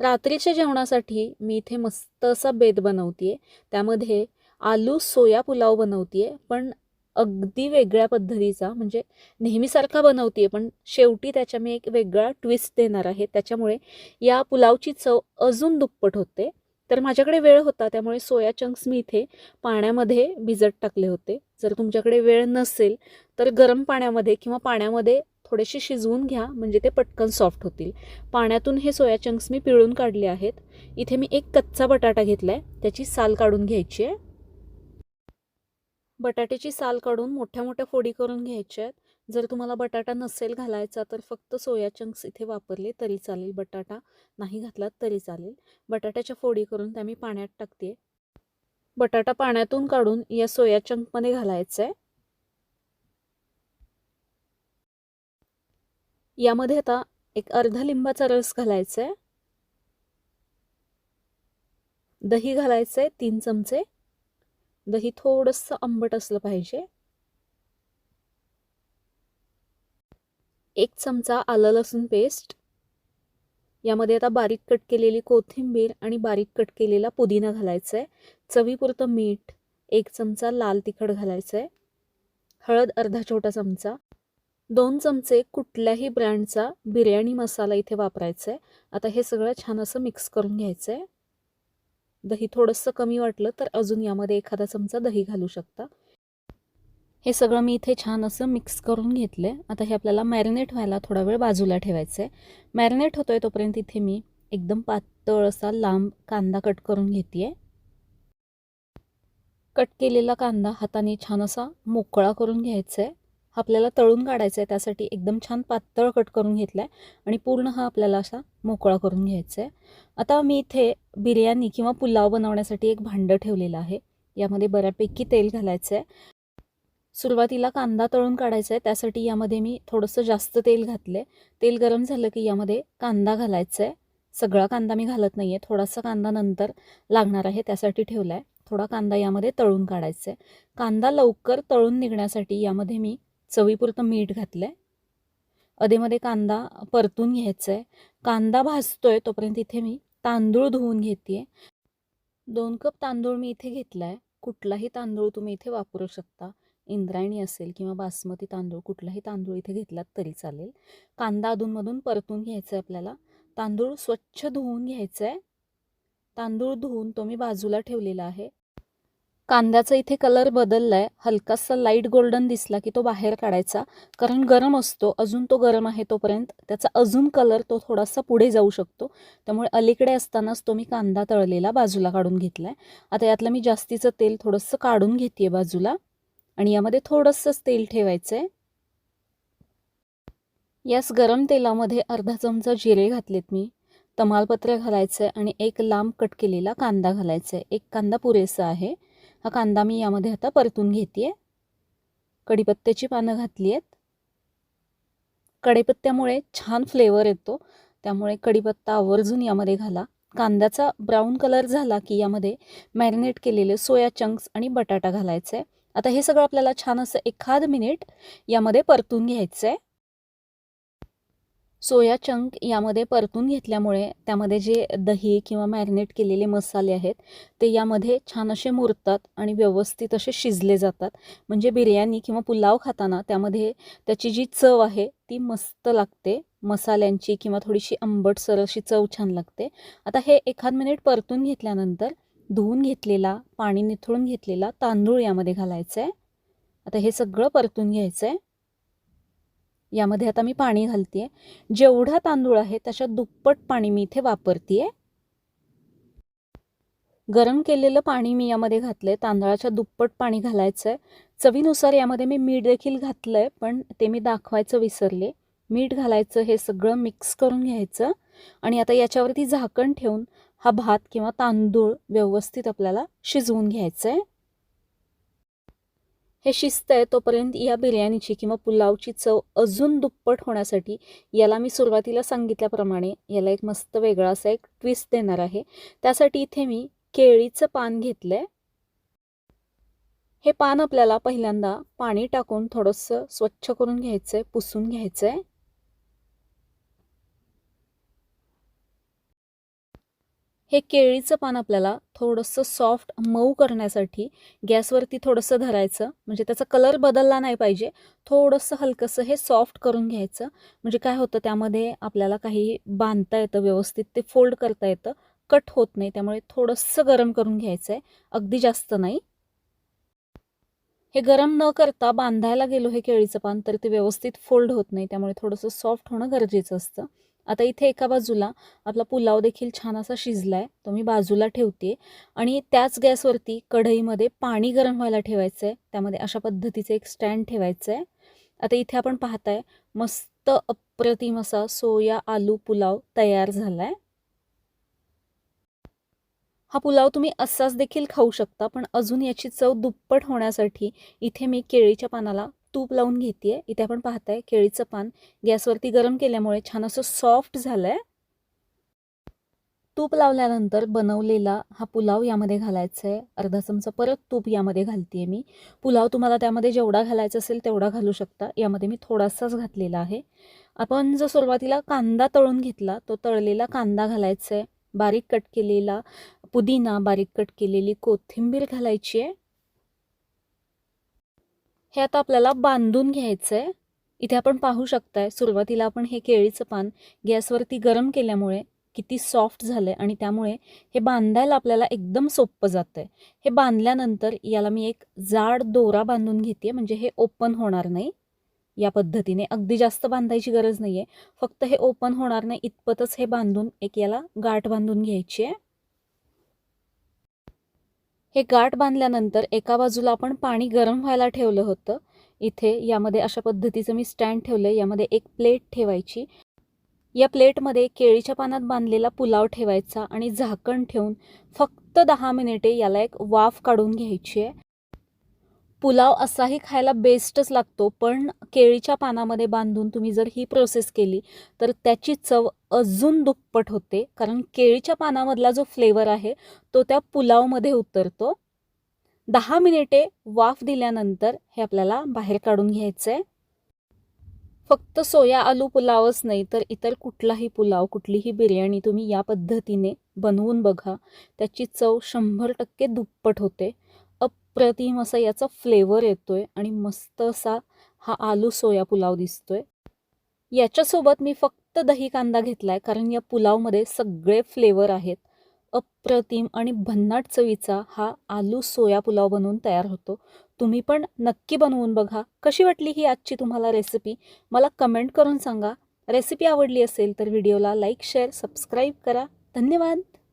रात्रीच्या जेवणासाठी मी इथे मस्त असा बेत बनवते त्यामध्ये आलू सोया पुलाव बनवते पण अगदी वेगळ्या पद्धतीचा म्हणजे नेहमीसारखा बनवते पण शेवटी त्याच्या मी एक वेगळा ट्विस्ट देणार आहे. त्याच्यामुळे या पुलावची चव अजून दुप्पट होते. तर माझ्याकडे वेळ होता त्यामुळे सोया चंक्स मी इथे पाण्यामध्ये भिजत टाकले होते. जर तुमच्याकडे वेळ नसेल तर गरम पाण्यामध्ये किंवा पाण्यामध्ये थोडेसे शिजवून घ्या म्हणजे ते पटकन सॉफ्ट होतील. पाण्यातून हे सोया चंक्स मी पिळून काढले आहेत. इथे मी एक कच्चा बटाटा घेतला आहे त्याची साल काढून घ्यायची आहे. बटाट्याची साल काढून मोठ्या मोठ्या फोडी करून घ्यायच्या आहेत. जर तुम्हाला बटाटा नसेल घालायचा तर फक्त सोया चंक्स इथे वापरले तरी चालेल. बटाटा नाही घातलात तरी चालेल. बटाट्याच्या फोडी करून त्या मी पाण्यात टाकते. बटाटा पाण्यातून काढून या सोया चंकमध्ये घालायचं आहे यामध्ये आता एक अर्धा लिंबाचा रस घालायचा आहे दही घालायचं आहे तीन चमचे. दही थोडंसं आंबट असलं पाहिजे. एक चमचा आलं लसूण पेस्ट. यामध्ये आता बारीक कट केलेली कोथिंबीर आणि बारीक कट केलेला पुदिना घालायचा आहे चवीपुरतं मीठ एक चमचा लाल तिखट घालायचं आहे हळद अर्धा छोटा चमचा. दोन चमचे कुठल्याही ब्रँडचा बिर्याणी मसाला इथे वापरायचा आहे आता हे सगळं छान असं मिक्स करून घ्यायचं आहे दही थोडंसं कमी वाटलं तर अजून यामध्ये एखादा चमचा दही घालू शकता. हे सगळं मी इथे छान असं मिक्स करून घेतलं आहे आता हे आपल्याला मॅरिनेट व्हायला थोडा वेळ बाजूला ठेवायचं आहे मॅरिनेट होतो आहे तोपर्यंत इथे मी एकदम पातळ असा लांब कांदा कट करून घेते आहे कट केलेला कांदा हाताने छान असा मोकळा करून घ्यायचा आहे आपल्याला तळून काढायचा आहे त्यासाठी एकदम छान पातळ कट करून घेतला आहे आणि पूर्ण हा आपल्याला असा मोकळा करून घ्यायचा आहे आता मी इथे बिर्याणी किंवा पुलाव बनवण्यासाठी एक भांडं ठेवलेलं आहे. यामध्ये बऱ्यापैकी तेल घालायचं आहे सुरुवातीला कांदा तळून काढायचा आहे त्यासाठी यामध्ये मी थोडंसं जास्त तेल घातलं आहे तेल गरम झालं की यामध्ये कांदा घालायचा आहे सगळा कांदा मी घालत नाही आहे थोडासा कांदा नंतर लागणार आहे त्यासाठी ठेवला आहे थोडा कांदा यामध्ये तळून काढायचा आहे कांदा लवकर तळून निघण्यासाठी यामध्ये मी चवीपुरतं मीठ घातलं आहे अधेमध्ये कांदा परतून घ्यायचा आहे कांदा भाजतो आहे तोपर्यंत इथे मी तांदूळ धुवून घेते आहे दोन कप तांदूळ मी इथे घेतला आहे कुठलाही तांदूळ तुम्ही इथे वापरू शकता. इंद्रायणी असेल किंवा बासमती तांदूळ कुठलाही तांदूळ इथे घेतलात तरी चालेल. कांदा अधूनमधून परतून घ्यायचा आहे आपल्याला. तांदूळ स्वच्छ धुवून घ्यायचं आहे तांदूळ धुवून तो मी बाजूला ठेवलेला आहे. कांद्याचा इथे कलर बदलला आहे हलकासा लाइट गोल्डन दिसला की तो बाहेर काढायचा. कारण गरम असतो अजून तो गरम आहे तोपर्यंत. त्याचा अजून कलर तो थोडासा पुढे जाऊ शकतो. त्यामुळे अलीकडे असतानाच तो मी कांदा तळलेला बाजूला काढून घेतला आहे आता यातलं मी जास्तीचं तेल थोडंसं काढून घेते आहे बाजूला. आणि यामध्ये थोडंसंच तेल ठेवायचं आहे याच गरम तेलामध्ये अर्धा चमचा जिरे घातलेत मी. तमालपत्र घालायचं आहे आणि एक लांब कट केलेला कांदा घालायचा आहे एक कांदा पुरेसा आहे. हा कांदा मी यामध्ये आता परतून घेते आहे कढीपत्त्याची पानं घातली आहेत. कढीपत्त्यामुळे छान फ्लेवर येतो. त्यामुळे कढीपत्ता आवर्जून यामध्ये घाला. कांद्याचा ब्राऊन कलर झाला की यामध्ये मॅरिनेट केलेले सोया चंक्स आणि बटाटा घालायचं आहे आता हे सगळं आपल्याला छान असं एखाद मिनिट यामध्ये परतून घ्यायचं आहे सोया चंक यामध्ये परतून घेतल्यामुळे त्यामध्ये जे दही किंवा मॅरिनेट केलेले मसाले आहेत ते यामध्ये छान असे मुरतात आणि व्यवस्थित असे शिजले जातात. म्हणजे बिर्याणी किंवा पुलाव खाताना त्यामध्ये त्याची जी चव आहे ती मस्त लागते. मसाल्यांची किंवा थोडीशी आंबटसर अशी चव छान लागते. आता हे एखाद मिनिट परतून घेतल्यानंतर धुवून घेतलेला पाणी निथळून घेतलेला तांदूळ यामध्ये घालायचं आहे आता हे सगळं परतून घ्यायचं आहे यामध्ये आता मी पाणी घालते जेवढा तांदूळ आहे त्याच्या दुप्पट पाणी मी इथे वापरते गरम केलेलं पाणी मी यामध्ये घातलं आहे तांदळाच्या दुप्पट पाणी घालायचं आहे चवीनुसार यामध्ये मी मीठ देखील घातलं आहे पण ते मी दाखवायचं विसरले. मीठ घालायचं हे सगळं मिक्स करून घ्यायचं आणि आता याच्यावरती झाकण ठेवून हा भात किंवा तांदूळ व्यवस्थित आपल्याला शिजवून घ्यायचं आहे हे शिस्त आहे तोपर्यंत या बिर्याणीची किंवा पुलावची चव अजून दुप्पट होण्यासाठी याला मी सुरुवातीला सांगितल्याप्रमाणे याला एक मस्त वेगळा असा एक ट्विस्ट देणार आहे. त्यासाठी इथे मी केळीचं पान घेतलं आहे हे पान आपल्याला पहिल्यांदा पाणी टाकून थोडंसं स्वच्छ करून घ्यायचं आहे पुसून घ्यायचं आहे हे केळीचं पान आपल्याला थोडंसं सॉफ्ट मऊ करण्यासाठी गॅसवरती थोडंसं धरायचं. म्हणजे त्याचा कलर बदलला नाही पाहिजे. थोडंसं हलकंसं हे सॉफ्ट करून घ्यायचं. म्हणजे काय होतं त्यामध्ये आपल्याला काही बांधता येतं व्यवस्थित ते फोल्ड करता येतं. कट होत नाही त्यामुळे थोडंसं गरम करून घ्यायचं आहे अगदी जास्त नाही. हे गरम न करता बांधायला गेलो हे केळीचं पान तर ते व्यवस्थित फोल्ड होत नाही. त्यामुळे थोडंसं सॉफ्ट होणं गरजेचं असतं. आता इथे एका बाजूला आपला पुलाव देखील छान असा शिजला आहे तो मी बाजूला ठेवते आणि त्याच गॅसवरती कढईमध्ये पाणी गरम व्हायला ठेवायचं आहे त्यामध्ये अशा पद्धतीचं एक स्टँड ठेवायचं आहे आता इथे आपण पाहताय मस्त अप्रतिम असा सोया आलू पुलाव तयार झाला आहे हा पुलाव तुम्ही असाच देखील खाऊ शकता पण अजून याची चव दुप्पट होण्यासाठी इथे मी केळीच्या पानाला तूप लावून घेते इथे आपण पाहताय केळीचं पान. गॅसवरती गरम केल्यामुळे छान असं सॉफ्ट झालं आहे तूप लावल्यानंतर बनवलेला हा पुलाव यामध्ये घालायचा आहे अर्धा चमचा परत तूप यामध्ये घालते मी. पुलाव तुम्हाला त्यामध्ये जेवढा घालायचा असेल तेवढा घालू शकता. यामध्ये मी थोडासाच घातलेला आहे. आपण जो सुरुवातीला कांदा तळून घेतला तो तळलेला कांदा घालायचा आहे बारीक कट केलेला पुदिना बारीक कट केलेली कोथिंबीर घालायची आहे हे आता आपल्याला बांधून घ्यायचं आहे इथे आपण पाहू शकताय सुरुवातीला आपण हे केळीचं पान गॅसवरती गरम केल्यामुळे किती सॉफ्ट झालं आहे आणि त्यामुळे हे बांधायला आपल्याला एकदम सोपं जातं आहे हे बांधल्यानंतर याला मी एक जाड दोरा बांधून घेते म्हणजे हे ओपन होणार नाही. या पद्धतीने अगदी जास्त बांधायची गरज नाही आहे फक्त हे ओपन होणार नाही इतपतच हे बांधून एक याला गाठ बांधून घ्यायची आहे हे गाठ बांधल्यानंतर एका बाजूला आपण पाणी गरम व्हायला ठेवलं होतं. इथे यामध्ये अशा पद्धतीचं मी स्टँड ठेवलं यामध्ये एक प्लेट ठेवायची. या प्लेटमध्ये केळीच्या पानात बांधलेला पुलाव ठेवायचा आणि झाकण ठेवून फक्त दहा मिनिटे याला एक वाफ काढून घ्यायची आहे. पुलाव असाही खायला बेस्टच लागतो पण केळीच्या पानामध्ये बांधून तुम्ही जर ही प्रोसेस केली तर त्याची चव अजून दुप्पट होते. कारण केळीच्या पानामधला जो फ्लेवर आहे तो त्या पुलावमध्ये उतरतो. दहा मिनिटे वाफ दिल्यानंतर हे आपल्याला बाहेर काढून घ्यायचं आहे फक्त सोया आलू पुलावच नाही तर इतर कुठलाही पुलाव कुठलीही बिर्याणी तुम्ही या पद्धतीने बनवून बघा. त्याची चव शंभर टक्के दुप्पट होते. अप्रतिम असा याचा फ्लेवर येतोय आणि मस्त असा हा आलू सोया पुलाव दिसतोय. याच्यासोबत मी फक्त दही कांदा घेतला आहे कारण या पुलावमध्ये सगळे फ्लेवर आहेत. अप्रतिम आणि भन्नाट चवीचा हा आलू सोया पुलाव बनवून तयार होतो. तुम्ही पण नक्की बनवून बघा. कशी वाटली ही आजची तुम्हाला रेसिपी मला कमेंट करून सांगा. रेसिपी आवडली असेल तर व्हिडिओला लाईक शेअर सबस्क्राईब करा. धन्यवाद!